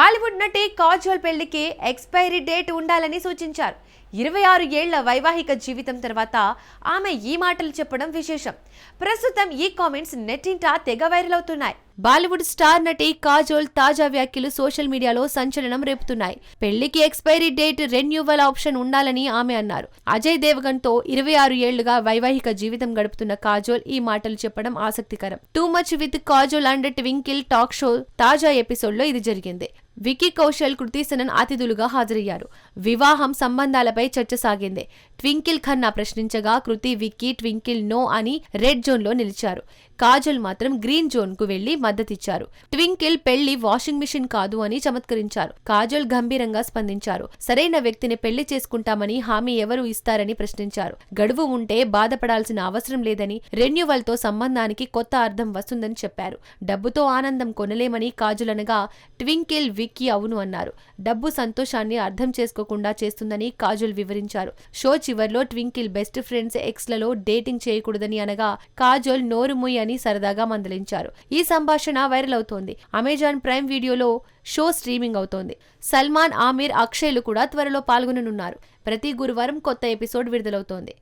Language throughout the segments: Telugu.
బాలీవుడ్ నటి కాజోల్ పెళ్ళికి ఎక్స్పైరీ డేట్ ఉండాలని సూచించారు. ఇరవై ఆరు ఏళ్ళ వైవాహిక జీవితం తర్వాత ఆమె ఈ మాటలు చెప్పడం విశేషం. ప్రస్తుతం ఈ కామెంట్స్ నెట్టింటా తెగ వైరల్ అవుతున్నాయి. బాలీవుడ్ స్టార్ నటి కాజోల్ తాజా వ్యాఖ్యలు సోషల్ మీడియాలో సంచలనం రేపుతున్నాయి. పెళ్ళికి ఎక్స్పైరీ డేట్ రెన్యూవల్ ఆప్షన్ ఉండాలని ఆమె అన్నారు. అజయ్ దేవగన్తో ఇరవై ఆరు ఏళ్ళుగా వైవాహిక జీవితం గడుపుతున్న కాజోల్ ఈ మాటలు చెప్పడం ఆసక్తికరం. Too much with Kajol and Twinkle talk show తాజా ఎపిసోడ్లో ఇది జరిగింది. వికీ కౌశల్ కృతి సనన్ అతిథులుగా హాజరయ్యారు. వివాహం సంబంధాలపై చర్చ సాగింది. ట్వింకిల్ ఖన్నా ప్రశ్నించగా కృతి విక్కీ ట్వింకిల్ నో అని రెడ్ జోన్లో నిలిచారు. కాజల్ మాత్రం గ్రీన్ జోన్కు వెళ్ళి మద్దతిచ్చారు. ట్వింకిల్ పెళ్ళి వాషింగ్ మిషన్ కాదు అని చమత్కరించారు. కాజల్ గంభీరంగా స్పందించారు. సరైన వ్యక్తిని పెళ్ళి చేసుకుంటామని హామీ ఎవరు ఇస్తారని ప్రశ్నించారు. గడువు ఉంటే బాధపడాల్సిన అవసరం లేదని రెన్యువల్తో సంబంధానికి కొత్త అర్థం వస్తుందని చెప్పారు. డబ్బుతో ఆనందం కొనలేమని కాజల్ అనగా ట్వింకిల్ విక్కీ అవును అన్నారు. డబ్బు సంతోషాన్ని అర్థం చేసుకోకుండా చేస్తుందని కాజల్ వివరించారు. షో చివర్లో ట్వింకిల్ బెస్ట్ ఫ్రెండ్స్ ఎక్స్లలో డేటింగ్ చేయకూడదని అనగా కాజల్ నోరు ముయ్ అని సరదాగా మందలించారు. ఈ సంభాషణ వైరల్ అవుతోంది. అమెజాన్ ప్రైమ్ వీడియోలో షో స్ట్రీమింగ్ అవుతోంది. సల్మాన్ ఆమీర్ అక్షయ్లు కూడా త్వరలో పాల్గొననున్నారు. ప్రతి గురువారం కొత్త ఎపిసోడ్ విడుదలవుతోంది.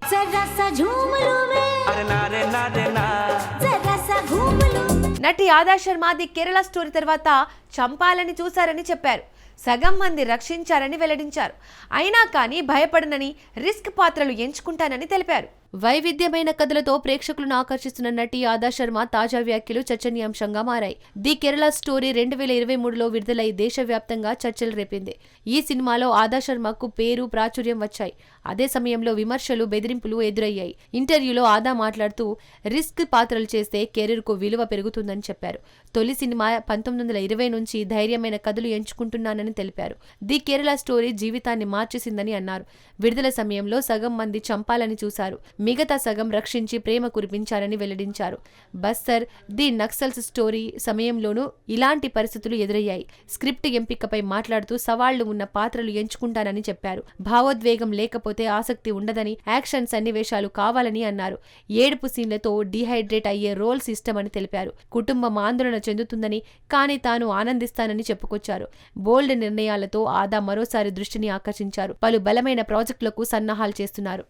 నటి ఆదా శర్మ ది కేరళ స్టోరీ తర్వాత చంపాలని చూశారని చెప్పారు. సగం మంది రక్షించారని వెల్లడించారు. అయినా కానీ భయపడనని రిస్క్ పాత్రలు ఎంచుకుంటానని తెలిపారు. వైవిధ్యమైన కథలతో ప్రేక్షకులను ఆకర్షిస్తున్న నటి ఆదా శర్మ తాజా వ్యాఖ్యలు చర్చనీయాంశంగా మారాయి. ది కేరళ స్టోరీ రెండు వేల ఇరవై మూడులో విడుదలై దేశవ్యాప్తంగా చర్చలు రేపింది. ఈ సినిమాలో ఆదా శర్మకు పేరు ప్రాచుర్యం వచ్చాయి. అదే సమయంలో విమర్శలు బెదిరింపులు ఎదురయ్యాయి. ఇంటర్వ్యూలో ఆదా మాట్లాడుతూ రిస్క్ పాత్రలు చేస్తే కెరీర్కు విలువ పెరుగుతుందని చెప్పారు. తొలి సినిమా పంతొమ్మిది వందల ఇరవై నుంచి ధైర్యమైన కథలు ఎంచుకుంటున్నానని తెలిపారు. ది కేరళ స్టోరీ జీవితాన్ని మార్చేసిందని అన్నారు. విడుదల సమయంలో సగం మంది చంపాలని చూశారు. మిగతా సగం రక్షించి ప్రేమ కురిపించారని వెల్లడించారు. బస్తర్ ది నక్సల్స్ స్టోరీ సమయంలోనూ ఇలాంటి పరిస్థితులు ఎదురయ్యాయి. స్క్రిప్ట్ ఎంపికపై మాట్లాడుతూ సవాళ్ళు ఉన్న పాత్రలు ఎంచుకుంటానని చెప్పారు. భావోద్వేగం లేకపోతే ఆసక్తి ఉండదని యాక్షన్ సన్నివేశాలు కావాలని అన్నారు. ఏడుపు సీన్లతో డీహైడ్రేట్ అయ్యే రోల్స్ ఇష్టమని తెలిపారు. కుటుంబం ఆందోళన చెందుతుందని కానీ తాను ఆనందిస్తానని చెప్పుకొచ్చారు. బోల్డ్ నిర్ణయాలతో ఆదా మరోసారి దృష్టిని ఆకర్షించారు. పలు బలమైన ప్రాజెక్టులకు సన్నాహాలు చేస్తున్నారు.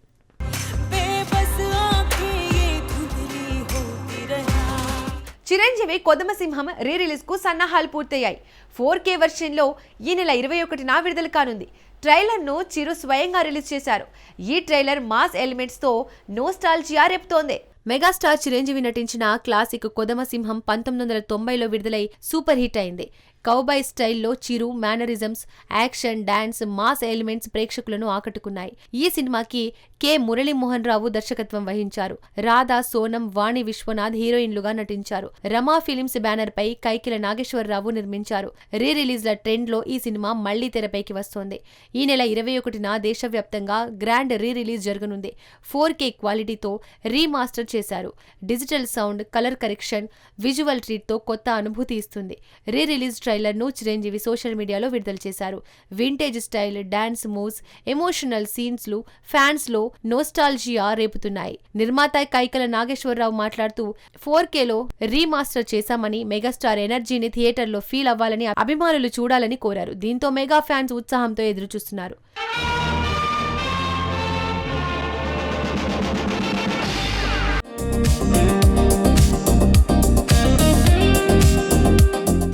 చిరంజీవి కొదమసింహం రీ రిలీజ్కు సన్నాహాలు పూర్తయ్యాయి. ఫోర్ కే వెర్షన్లో ఈ నెల ఇరవై ఒకటిన విడుదల కానుంది. ట్రైలర్ను చిరు స్వయంగా రిలీజ్ చేశారు. ఈ ట్రైలర్ మాస్ ఎలిమెంట్స్తో స్టాల్ రేపుతోంది. మెగాస్టార్ చిరంజీవి నటించిన క్లాసిక్ కొదమసింహం పంతొమ్మిది వందల తొంభైలో విడుదలై సూపర్ హిట్ అయింది. కౌబాయ్ స్టైల్లో Chiru mannerisms action dance mass elements ప్రేక్షకులను ఆకట్టుకున్నాయి. ఈ సినిమాకి కె. మురళీమోహన్ రావు దర్శకత్వం వహించారు. రాధా సోనం వాణి విశ్వనాథ్ హీరోయిన్లుగా నటించారు. రమా ఫిలిమ్స్ బ్యానర్ పై కైకిల నాగేశ్వరరావు నిర్మించారు. రీ రిలీజ్ల ట్రెండ్లో ఈ సినిమా మళ్ళీ తెరపైకి వస్తోంది. ఈ నెల ఇరవై ఒకటిన దేశవ్యాప్తంగా గ్రాండ్ రీ రిలీజ్ జరగనుంది. ఫోర్ కే క్వాలిటీతో రీమాస్టర్ చేశారు. Digital sound colour correction visual ట్రీట్తో కొత్త అనుభూతి ఇస్తుంది. రీ రిలీజ్ ట్రైలర్ను చిరంజీవి సోషల్ మీడియాలో విడుదల చేశారు. Vintage style dance moves emotional సీన్స్లు ఫ్యాన్స్లో నోస్టాల్జియా రేపుతున్నాయి. నిర్మాత కైకల నాగేశ్వరరావు మాట్లాడుతూ ఫోర్ కేలో రీమాస్టర్ చేశామని మెగాస్టార్ ఎనర్జీని థియేటర్లో ఫీల్ అవ్వాలని అభిమానులు చూడాలని కోరారు. దీంతో మెగా ఫ్యాన్స్ ఉత్సాహంతో ఎదురుచూస్తున్నారు.